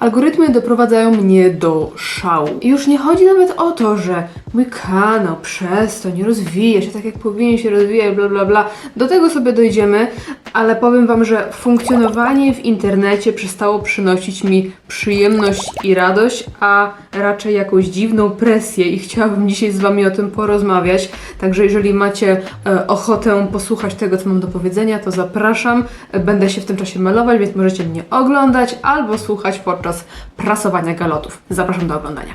Algorytmy doprowadzają mnie do szału. I już nie chodzi nawet o to, że mój kanał przestań, rozwija się tak jak powinien się rozwijać, bla bla bla. Do tego sobie dojdziemy, ale powiem Wam, że funkcjonowanie w internecie przestało przynosić mi przyjemność i radość, a raczej jakąś dziwną presję i chciałabym dzisiaj z Wami o tym porozmawiać. Także jeżeli macie e, ochotę posłuchać tego, co mam do powiedzenia, to zapraszam. Będę się w tym czasie malować, więc możecie mnie oglądać albo słuchać podczas prasowania galotów. Zapraszam do oglądania.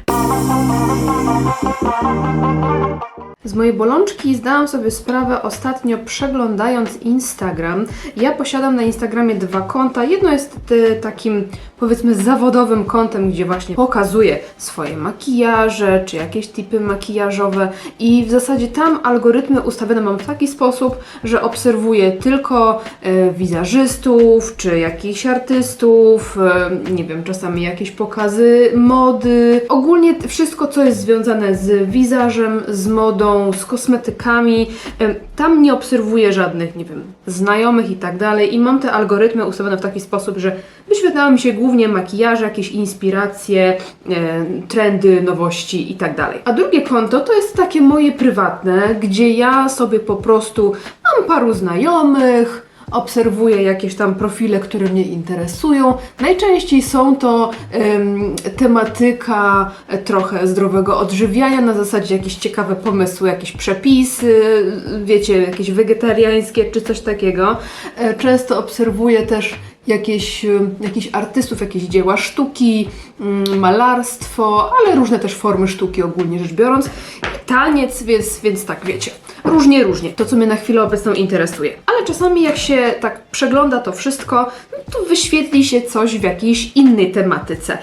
Z mojej bolączki zdałam sobie sprawę ostatnio przeglądając Instagram. Ja posiadam na Instagramie dwa konta. Jedno jest e, takim powiedzmy zawodowym kontem, gdzie właśnie pokazuję swoje makijaże czy jakieś typy makijażowe i w zasadzie tam algorytmy ustawione mam w taki sposób, że obserwuję tylko e, wizerzystów czy jakichś artystów, e, nie wiem, czasami jakieś pokazy mody. Ogólnie wszystko, co jest związane z wizażem, z modą, z kosmetykami. Tam nie obserwuję żadnych, nie wiem, znajomych i tak dalej. I mam te algorytmy ustawione w taki sposób, że wyświetlają mi się głównie makijaże, jakieś inspiracje, e, trendy, nowości i tak dalej. A drugie konto to jest takie moje prywatne, gdzie ja sobie po prostu mam paru znajomych, obserwuję jakieś tam profile, które mnie interesują. Najczęściej są to em, tematyka e, trochę zdrowego odżywiania, na zasadzie jakieś ciekawe pomysły, jakieś przepisy, wiecie, jakieś wegetariańskie czy coś takiego. E, Często obserwuję też jakieś, jakichś artystów, jakieś dzieła sztuki, malarstwo, ale różne też formy sztuki ogólnie rzecz biorąc. Taniec, więc, więc tak wiecie. Różnie, różnie. To, co mnie na chwilę obecną interesuje. Ale czasami jak się tak przegląda to wszystko, no to wyświetli się coś w jakiejś innej tematyce.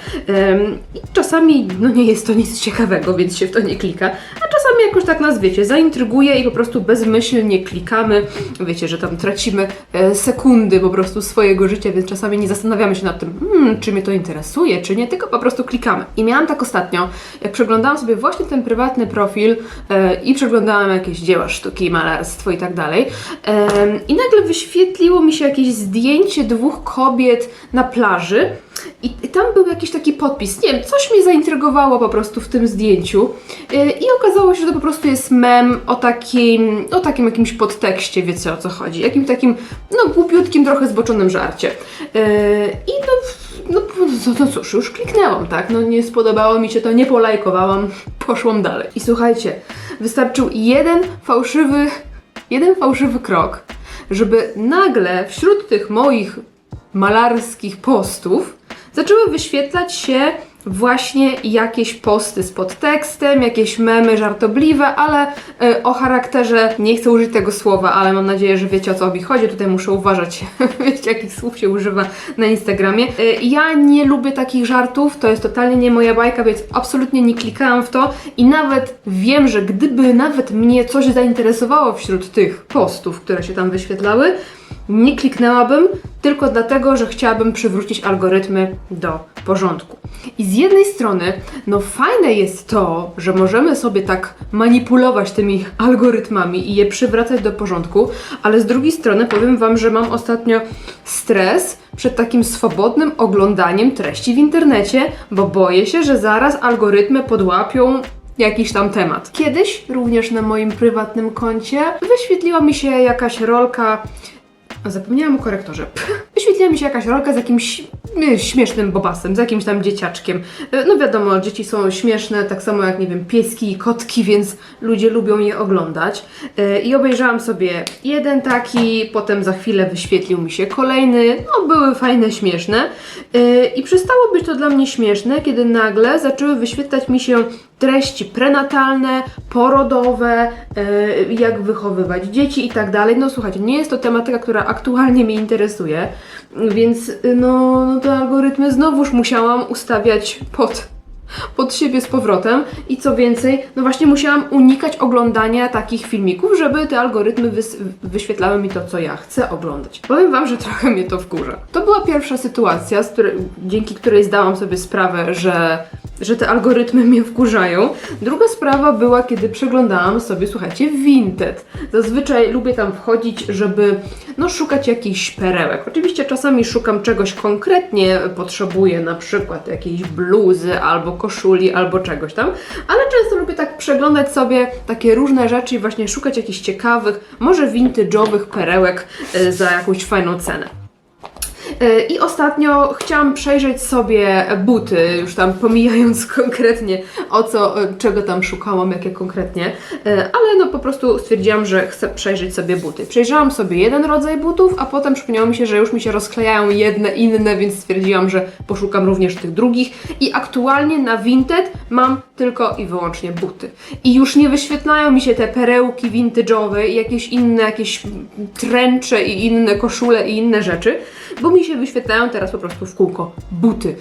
I czasami no nie jest to nic ciekawego, więc się w to nie klika. A czasami jakoś tak nas, wiecie, zaintryguje i po prostu bezmyślnie klikamy. Wiecie, że tam tracimy e, sekundy po prostu swojego życia, więc czasami nie zastanawiamy się nad tym, hmm, czy mnie to interesuje, czy nie, tylko po prostu klikamy. I miałam tak ostatnio, jak przeglądałam sobie właśnie ten prywatny profil e, i przeglądałam jakieś dzieła sztuki, malarstwo i tak dalej. I nagle wyświetliło mi się jakieś zdjęcie dwóch kobiet na plaży. I, tam był jakiś taki podpis. Nie wiem, coś mnie zaintrygowało po prostu w tym zdjęciu. Yy, I okazało się, że to po prostu jest mem o takim, o takim jakimś podtekście, wiecie o co chodzi. Jakim takim, no, głupiutkim, trochę zboczonym żarcie. Yy, I no, no, no, no cóż, już kliknęłam, tak? No nie spodobało mi się to, nie polajkowałam, poszłam dalej. I słuchajcie, wystarczył jeden fałszywy, jeden fałszywy krok, żeby nagle wśród tych moich malarskich postów zaczęły wyświetlać się właśnie jakieś posty z podtekstem, jakieś memy żartobliwe, ale y, o charakterze, nie chcę użyć tego słowa, ale mam nadzieję, że wiecie o co mi chodzi, tutaj muszę uważać, wiecie jakich słów się używa na Instagramie. Y, ja nie lubię takich żartów, to jest totalnie nie moja bajka, więc absolutnie nie klikałam w to i nawet wiem, że gdyby nawet mnie coś zainteresowało wśród tych postów, które się tam wyświetlały, nie kliknęłabym tylko dlatego, że chciałabym przywrócić algorytmy do porządku. I z jednej strony, no fajne jest to, że możemy sobie tak manipulować tymi algorytmami i je przywracać do porządku, ale z drugiej strony powiem Wam, że mam ostatnio stres przed takim swobodnym oglądaniem treści w internecie, bo boję się, że zaraz algorytmy podłapią jakiś tam temat. Kiedyś, również na moim prywatnym koncie, wyświetliła mi się jakaś rolka Zapomniałam o korektorze. Wyświetliła mi się jakaś rolka z jakimś śmiesznym bobasem, z jakimś tam dzieciaczkiem. E, No wiadomo, dzieci są śmieszne, tak samo jak, nie wiem, pieski i kotki, więc ludzie lubią je oglądać. E, I obejrzałam sobie jeden taki, potem za chwilę wyświetlił mi się kolejny. No, były fajne, śmieszne. E, I przestało być to dla mnie śmieszne, kiedy nagle zaczęły wyświetlać mi się treści prenatalne, porodowe, e, jak wychowywać dzieci i tak dalej. No słuchajcie, nie jest to tematyka, która aktualnie mnie interesuje, więc y, no, no te algorytmy znowuż musiałam ustawiać pod pod siebie z powrotem i co więcej, no właśnie musiałam unikać oglądania takich filmików, żeby te algorytmy wyświetlały mi to, co ja chcę oglądać. Powiem Wam, że trochę mnie to wkurza. To była pierwsza sytuacja, której, dzięki której zdałam sobie sprawę, że że te algorytmy mnie wkurzają. Druga sprawa była, kiedy przeglądałam sobie, słuchajcie, Vinted. Zazwyczaj lubię tam wchodzić, żeby no, szukać jakichś perełek. Oczywiście czasami szukam czegoś konkretnie, potrzebuję na przykład jakiejś bluzy, albo koszuli, albo czegoś tam, ale często lubię tak przeglądać sobie takie różne rzeczy i właśnie szukać jakichś ciekawych, może vintage'owych perełek y, za jakąś fajną cenę. E, I ostatnio chciałam przejrzeć sobie buty, już tam pomijając konkretnie o co, e, czego tam szukałam, jakie konkretnie, e, ale no po prostu stwierdziłam, że chcę przejrzeć sobie buty. Przejrzałam sobie jeden rodzaj butów, a potem przypomniało mi się, że już mi się rozklejają jedne inne, więc stwierdziłam, że poszukam również tych drugich i aktualnie na Vinted mam tylko i wyłącznie buty. I już nie wyświetlają mi się te perełki vintage'owe i jakieś inne, jakieś tręcze i inne koszule i inne rzeczy, bo mi się wyświetlają teraz po prostu w kółko buty.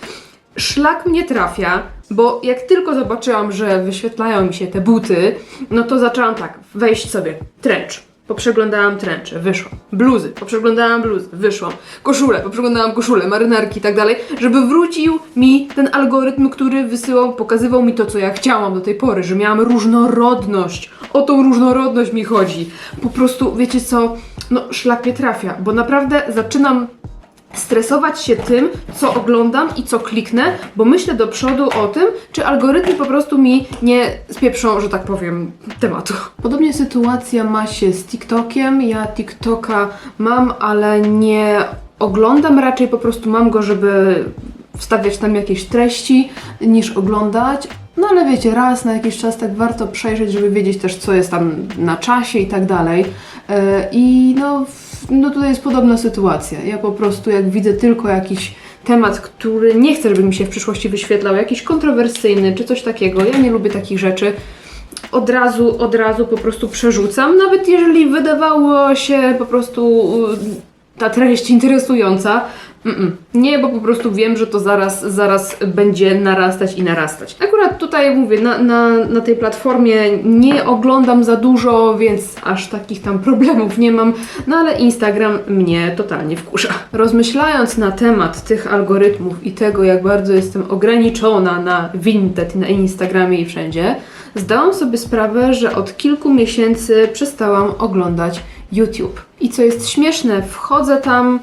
Szlak mnie trafia, bo jak tylko zobaczyłam, że wyświetlają mi się te buty, no to zaczęłam tak, wejść sobie, trench. Poprzeglądałam trencze, wyszłam. Bluzy, poprzeglądałam bluzy, wyszłam. Koszule, poprzeglądałam koszule, marynarki i tak dalej, żeby wrócił mi ten algorytm, który wysyłał, pokazywał mi to, co ja chciałam do tej pory, że miałam różnorodność. O tą różnorodność mi chodzi. Po prostu, wiecie co, no szlak mnie trafia, bo naprawdę zaczynam stresować się tym, co oglądam i co kliknę, bo myślę do przodu o tym, czy algorytmy po prostu mi nie spieprzą, że tak powiem, tematu. Podobnie sytuacja ma się z TikTokiem. Ja TikToka mam, ale nie oglądam, raczej po prostu mam go, żeby wstawiać tam jakieś treści, niż oglądać. No ale wiecie, raz na jakiś czas tak warto przejrzeć, żeby wiedzieć też, co jest tam na czasie i tak dalej. Yy, I no, no tutaj jest podobna sytuacja. Ja po prostu jak widzę tylko jakiś temat, który nie chcę, żeby mi się w przyszłości wyświetlał, jakiś kontrowersyjny czy coś takiego, ja nie lubię takich rzeczy, od razu, od razu po prostu przerzucam, nawet jeżeli wydawało się po prostu y, ta treść interesująca. Mm-mm. Nie, bo po prostu wiem, że to zaraz, zaraz będzie narastać i narastać. Akurat tutaj mówię, na, na, na tej platformie nie oglądam za dużo, więc aż takich tam problemów nie mam, no ale Instagram mnie totalnie wkurza. Rozmyślając na temat tych algorytmów i tego, jak bardzo jestem ograniczona na Vinted, na Instagramie i wszędzie, zdałam sobie sprawę, że od kilku miesięcy przestałam oglądać YouTube. I co jest śmieszne, wchodzę tam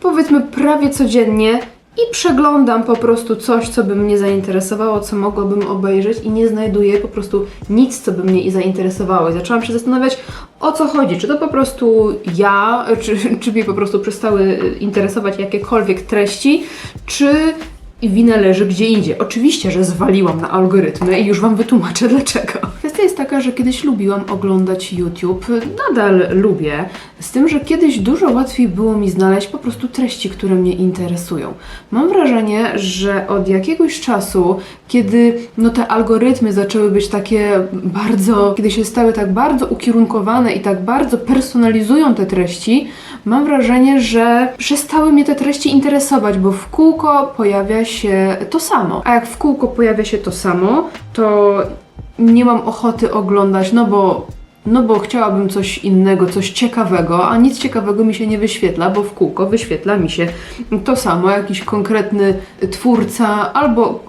powiedzmy prawie codziennie i przeglądam po prostu coś, co by mnie zainteresowało, co mogłabym obejrzeć i nie znajduję po prostu nic, co by mnie zainteresowało. I zaczęłam się zastanawiać, o co chodzi. Czy to po prostu ja, czy, czy mnie po prostu przestały interesować jakiekolwiek treści, czy i wina leży gdzie indziej. Oczywiście, że zwaliłam na algorytmy i już Wam wytłumaczę dlaczego. Kwestia jest taka, że kiedyś lubiłam oglądać YouTube, nadal lubię, z tym, że kiedyś dużo łatwiej było mi znaleźć po prostu treści, które mnie interesują. Mam wrażenie, że od jakiegoś czasu, kiedy no te algorytmy zaczęły być takie bardzo, kiedy się stały tak bardzo ukierunkowane i tak bardzo personalizują te treści, mam wrażenie, że przestały mnie te treści interesować, bo w kółko pojawia się to samo. A jak w kółko pojawia się to samo, to nie mam ochoty oglądać, no bo no bo chciałabym coś innego, coś ciekawego, a nic ciekawego mi się nie wyświetla, bo w kółko wyświetla mi się to samo, jakiś konkretny twórca albo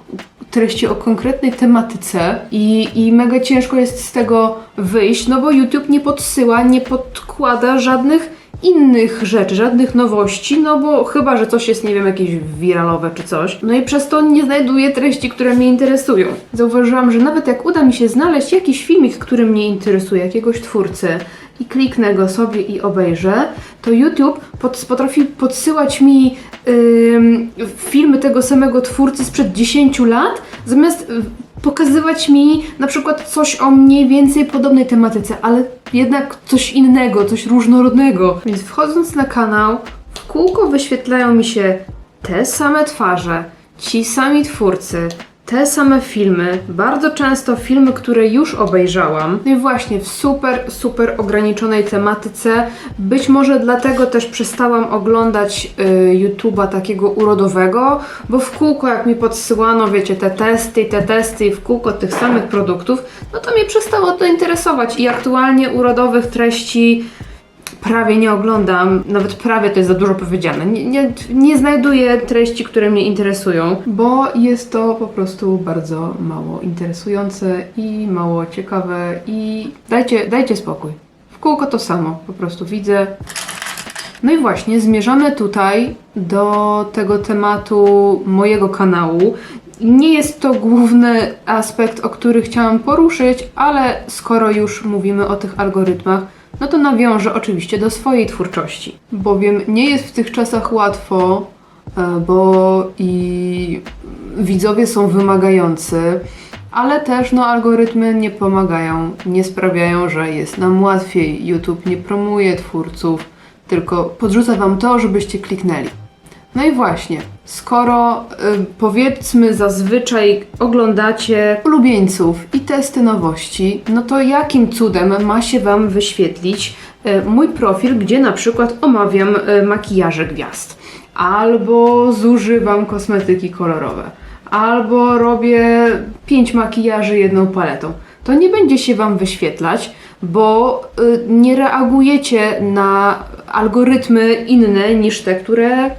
treści o konkretnej tematyce i, i mega ciężko jest z tego wyjść, no bo YouTube nie podsyła, nie podkłada żadnych innych rzeczy, żadnych nowości, no bo chyba, że coś jest, nie wiem, jakieś wiralowe czy coś. No i przez to nie znajduję treści, które mnie interesują. Zauważyłam, że nawet jak uda mi się znaleźć jakiś filmik, który mnie interesuje, jakiegoś twórcy i kliknę go sobie i obejrzę, to YouTube pod, potrafi podsyłać mi ym, filmy tego samego twórcy sprzed 10 lat, zamiast y, pokazywać mi na przykład coś o mniej więcej podobnej tematyce, ale jednak coś innego, coś różnorodnego. Więc wchodząc na kanał, w kółko wyświetlają mi się te same twarze, ci sami twórcy, te same filmy, bardzo często filmy, które już obejrzałam. No i właśnie w super, super ograniczonej tematyce. Być może dlatego też przestałam oglądać y, YouTube'a takiego urodowego, bo w kółko jak mi podsyłano, wiecie, te testy, te testy i w kółko tych samych produktów, no to mnie przestało to interesować i aktualnie urodowych treści prawie nie oglądam, nawet prawie to jest za dużo powiedziane. Nie, nie, nie znajduję treści, które mnie interesują, bo jest to po prostu bardzo mało interesujące i mało ciekawe i dajcie, dajcie spokój. W kółko to samo, po prostu widzę. No i właśnie, zmierzamy tutaj do tego tematu mojego kanału. Nie jest to główny aspekt, o który chciałam poruszyć, ale skoro już mówimy o tych algorytmach, no to nawiążę oczywiście do swojej twórczości. Bowiem nie jest w tych czasach łatwo, e, bo i widzowie są wymagający, ale też no, algorytmy nie pomagają, nie sprawiają, że jest nam łatwiej. YouTube nie promuje twórców, tylko podrzuca wam to, żebyście kliknęli. No i właśnie, skoro y, powiedzmy zazwyczaj oglądacie ulubieńców i testy nowości, no to jakim cudem ma się Wam wyświetlić y, mój profil, gdzie na przykład omawiam y, makijaże gwiazd, albo zużywam kosmetyki kolorowe, albo robię pięć makijaży jedną paletą. To nie będzie się Wam wyświetlać, bo y, nie reagujecie na algorytmy inne niż te, które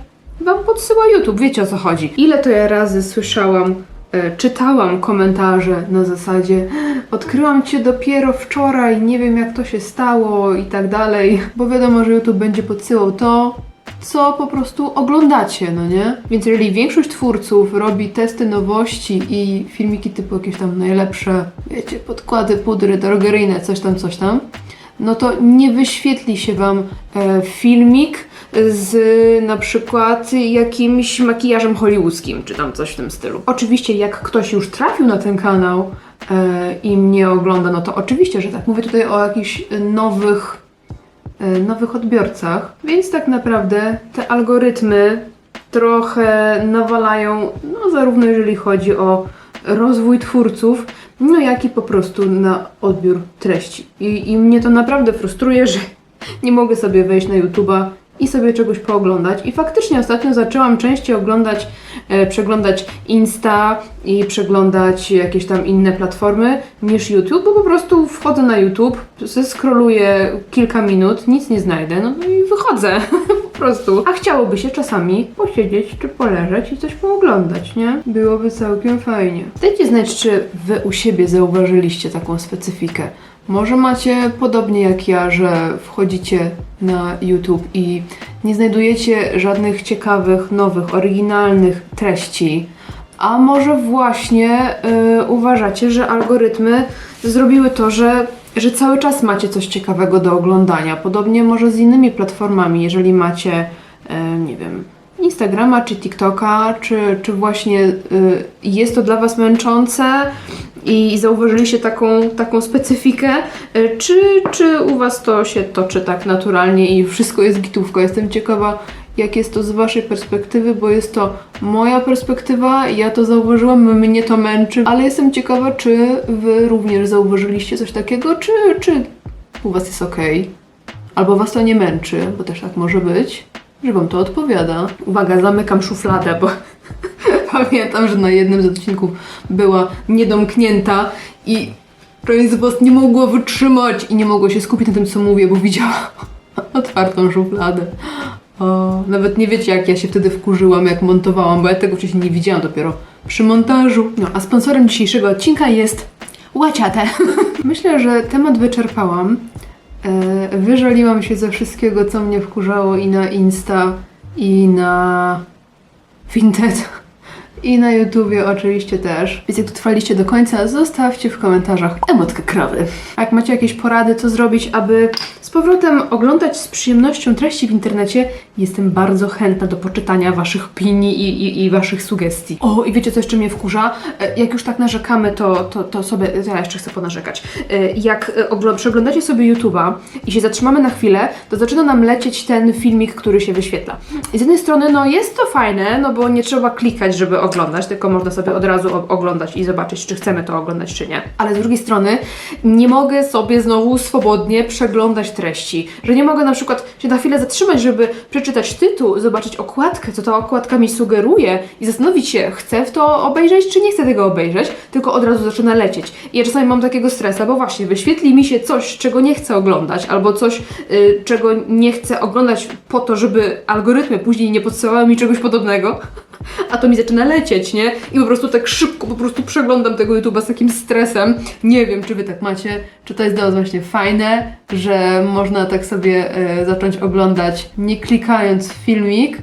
Wam podsyła YouTube, wiecie o co chodzi. Ile to ja razy słyszałam, e, czytałam komentarze na zasadzie odkryłam Cię dopiero wczoraj, nie wiem jak to się stało i tak dalej, bo wiadomo, że YouTube będzie podsyłał to, co po prostu oglądacie, no nie? Więc jeżeli większość twórców robi testy nowości i filmiki typu jakieś tam najlepsze, wiecie, podkłady, pudry, drogeryjne, coś tam, coś tam, no to nie wyświetli się Wam e, filmik z na przykład jakimś makijażem hollywoodzkim, czy tam coś w tym stylu. Oczywiście, jak ktoś już trafił na ten kanał e, i mnie ogląda, no to oczywiście, że tak. Mówię tutaj o jakichś nowych, e, nowych odbiorcach, więc tak naprawdę te algorytmy trochę nawalają, no zarówno jeżeli chodzi o rozwój twórców, no jak i po prostu na odbiór treści. I, i mnie to naprawdę frustruje, że nie mogę sobie wejść na YouTube'a i sobie czegoś pooglądać. I faktycznie ostatnio zaczęłam częściej oglądać, e, przeglądać Insta i przeglądać jakieś tam inne platformy niż YouTube, bo po prostu wchodzę na YouTube, scrolluję kilka minut, nic nie znajdę, no i wychodzę po prostu. A chciałoby się czasami posiedzieć czy poleżeć i coś pooglądać, nie? Byłoby całkiem fajnie. Dajcie znać, czy wy u siebie zauważyliście taką specyfikę. Może macie podobnie jak ja, że wchodzicie na YouTube i nie znajdujecie żadnych ciekawych, nowych, oryginalnych treści. A może właśnie y, uważacie, że algorytmy zrobiły to, że, że cały czas macie coś ciekawego do oglądania. Podobnie może z innymi platformami, jeżeli macie, y, nie wiem, Instagrama czy TikToka, czy, czy właśnie y, jest to dla Was męczące i zauważyliście taką, taką specyfikę, y, czy, czy u Was to się toczy tak naturalnie i wszystko jest gitówko. Jestem ciekawa, jak jest to z Waszej perspektywy, bo jest to moja perspektywa, ja to zauważyłam, mnie to męczy, ale jestem ciekawa, czy Wy również zauważyliście coś takiego, czy, czy u Was jest ok, albo Was to nie męczy, bo też tak może być, że Wam to odpowiada. Uwaga, zamykam szufladę, bo pamiętam, że na jednym z odcinków była niedomknięta i Was nie mogło wytrzymać i nie mogło się skupić na tym, co mówię, bo widziała otwartą szufladę. O, nawet nie wiecie, jak ja się wtedy wkurzyłam, jak montowałam, bo ja tego wcześniej nie widziałam dopiero przy montażu. No, a sponsorem dzisiejszego odcinka jest Łaciate. Myślę, że temat wyczerpałam. E, wyżaliłam się ze wszystkiego, co mnie wkurzało i na Insta, i na Vinted, i na YouTubie oczywiście też. Więc jak dotrwaliście do końca, zostawcie w komentarzach emotkę krowy. A jak macie jakieś porady, co zrobić, aby z powrotem oglądać z przyjemnością treści w internecie, jestem bardzo chętna do poczytania waszych opinii i, i, i waszych sugestii. O, i wiecie co jeszcze mnie wkurza? E, Jak już tak narzekamy, to, to, to sobie, ja jeszcze chcę ponarzekać. E, Jak e, przeglądacie sobie YouTube'a i się zatrzymamy na chwilę, to zaczyna nam lecieć ten filmik, który się wyświetla. I z jednej strony, no jest to fajne, no bo nie trzeba klikać, żeby oglądać, tylko można sobie od razu oglądać i zobaczyć, czy chcemy to oglądać, czy nie. Ale z drugiej strony nie mogę sobie znowu swobodnie przeglądać treści, że nie mogę na przykład się na chwilę zatrzymać, żeby przeczytać tytuł, zobaczyć okładkę, co ta okładka mi sugeruje i zastanowić się, chcę w to obejrzeć, czy nie chcę tego obejrzeć, tylko od razu zaczyna lecieć. I ja czasami mam takiego stresa, bo właśnie wyświetli mi się coś, czego nie chcę oglądać, albo coś, y, czego nie chcę oglądać po to, żeby algorytmy później nie podsyłały mi czegoś podobnego. A to mi zaczyna lecieć, nie? I po prostu tak szybko po prostu przeglądam tego YouTube'a z takim stresem. Nie wiem, czy wy tak macie, czy to jest dla was właśnie fajne, że można tak sobie e, zacząć oglądać nie klikając filmik,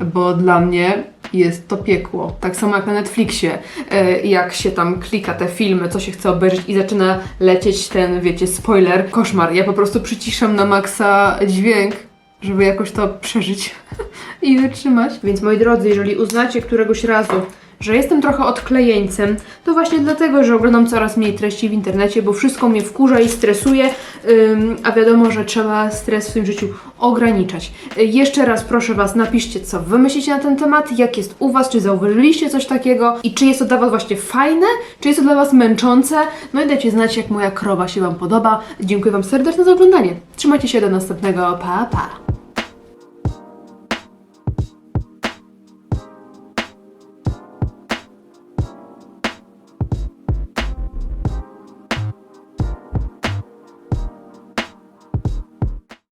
bo dla mnie jest to piekło. Tak samo jak na Netflixie, e, jak się tam klika te filmy, co się chce obejrzeć i zaczyna lecieć ten, wiecie, spoiler, koszmar. Ja po prostu przyciszam na maksa dźwięk, żeby jakoś to przeżyć i wytrzymać. Więc moi drodzy, jeżeli uznacie któregoś razu, że jestem trochę odklejeńcem, to właśnie dlatego, że oglądam coraz mniej treści w internecie, bo wszystko mnie wkurza i stresuje, a wiadomo, że trzeba stres w swoim życiu ograniczać. Y, jeszcze raz proszę Was, napiszcie, co Wy myślicie na ten temat, jak jest u Was, czy zauważyliście coś takiego i czy jest to dla Was właśnie fajne, czy jest to dla Was męczące. No i dajcie znać, jak moja krowa się Wam podoba. Dziękuję Wam serdecznie za oglądanie. Trzymajcie się do następnego. Pa, pa!